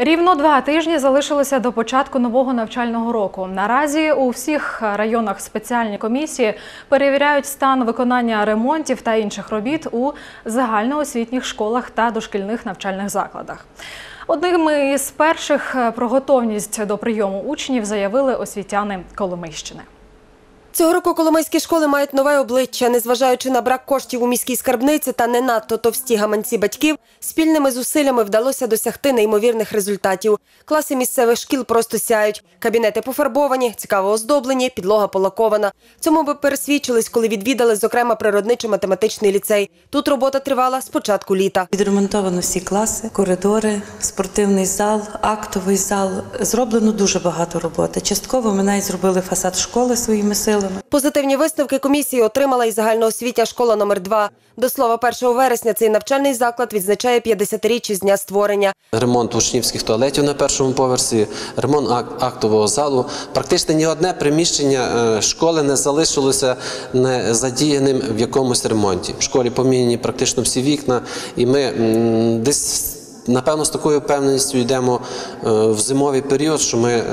Рівно два тижні залишилося до початку нового навчального року. Наразі у всіх районах спеціальні комісії перевіряють стан виконання ремонтів та інших робіт у загальноосвітніх школах та дошкільних навчальних закладах. Одним із перших про готовність до прийому учнів заявили освітяни Коломийщини. Цього року коломийські школи мають нове обличчя. Незважаючи на брак коштів у міській скарбниці та не надто товсті гаманці батьків, спільними зусиллями вдалося досягти неймовірних результатів. Класи місцевих шкіл просто сяють. Кабінети пофарбовані, цікаво оздоблені, підлога полакована. Цьому ви пересвідчились, коли відвідали, зокрема, природничо-математичний ліцей. Тут робота тривала з початку літа. Відремонтовано всі класи, коридори, спортивний зал, актовий зал. Зроблено дуже багато роботи. Частково ми навіть зробили фасад школи своїми силами. Позитивні висновки комісії отримала і загальноосвітня школа номер 2 До слова, 1 вересня цей навчальний заклад відзначає 50-річчя з дня створення. Ремонт учнівських туалетів на першому поверсі, ремонт ак- актового залу. Практично ні одне приміщення е, школи не залишилося не задіяним в якомусь ремонті. В школі поміняні практично всі вікна, і ми десь. Напевно, з такою впевненістю йдемо е, в зимовий період, що ми, е,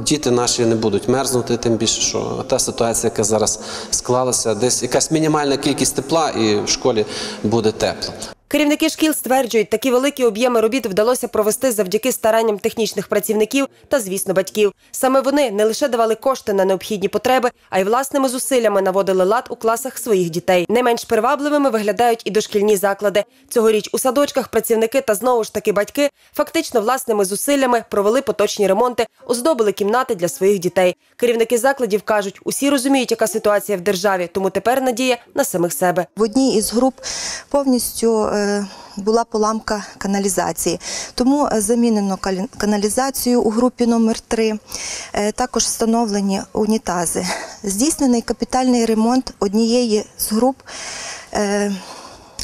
діти наші не будуть мерзнути, тим більше, що та ситуація, яка зараз склалася, десь якась мінімальна кількість тепла, і в школі буде тепло. Керівники шкіл стверджують, такі великі об'єми робіт вдалося провести завдяки старанням технічних працівників та, звісно, батьків. Саме вони не лише давали кошти на необхідні потреби, а й власними зусиллями наводили лад у класах своїх дітей. Не менш привабливими виглядають і дошкільні заклади. Цьогоріч у садочках працівники та знову ж таки батьки фактично власними зусиллями провели поточні ремонти, оздобили кімнати для своїх дітей. Керівники закладів кажуть, усі розуміють, яка ситуація в державі, тому тепер надія на самих себе. В одній із груп повністю е, була поламка каналізації, тому е, замінено каналізацію у групі номер 3 також встановлені унітази. Здійснений капітальний ремонт однієї з груп.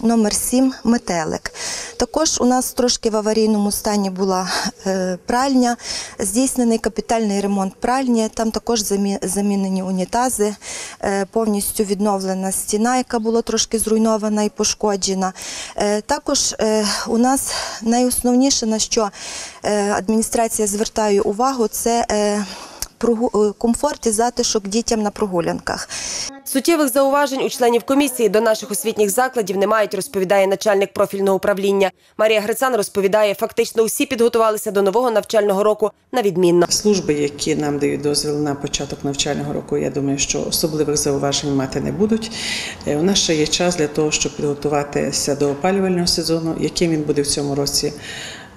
Номер 7 метелик. Також у нас трошки в аварійному стані була е, пральня, здійснений капітальний ремонт пральні. Там також замінені унітази, е, повністю відновлена стіна, яка була трошки зруйнована і пошкоджена. Е, також у нас найосновніше, на що адміністрація звертає увагу, це комфорт і затишок дітям на прогулянках. Суттєвих зауважень у членів комісії до наших освітніх закладів не мають, розповідає начальник профільного управління. Марія Грицан розповідає, фактично усі підготувалися до нового навчального року на відмінно. Служби, які нам дають дозвіл на початок навчального року, я думаю, що особливих зауважень мати не будуть. Е, У нас ще є час для того, щоб підготуватися до опалювального сезону. Яким він буде в цьому році,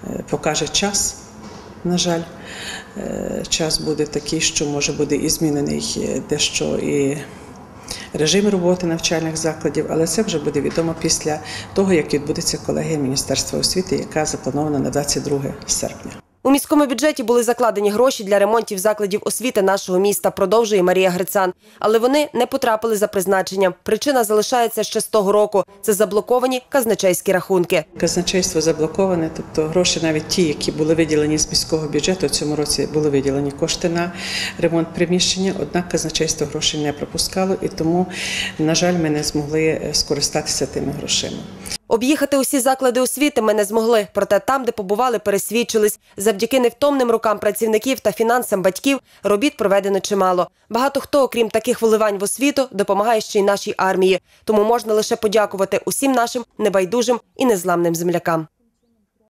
е, покаже час. На жаль, Е, час буде такий, що може буде і змінений е, дещо і режим роботи навчальних закладів, але це вже буде відомо після того, як відбудеться колегія Міністерства освіти, яка запланована на 22 серпня. У міському бюджеті були закладені гроші для ремонтів закладів освіти нашого міста, продовжує Марія Грицан. Але вони не потрапили за призначенням. Причина залишається ще з того року. Це заблоковані казначейські рахунки. Казначейство заблоковане, тобто гроші, навіть ті, які були виділені з міського бюджету, в цьому році були виділені кошти на ремонт приміщення. Однак казначейство грошей не пропускало, і тому, на жаль, ми не змогли скористатися тими грошима. Об'їхати усі заклади освіти ми не змогли. Проте там, де побували, пересвідчились. Завдяки невтомним рукам працівників та фінансам батьків робіт проведено чимало. Багато хто, окрім таких вливань в освіту, допомагає ще й нашій армії. Тому можна лише подякувати усім нашим небайдужим і незламним землякам.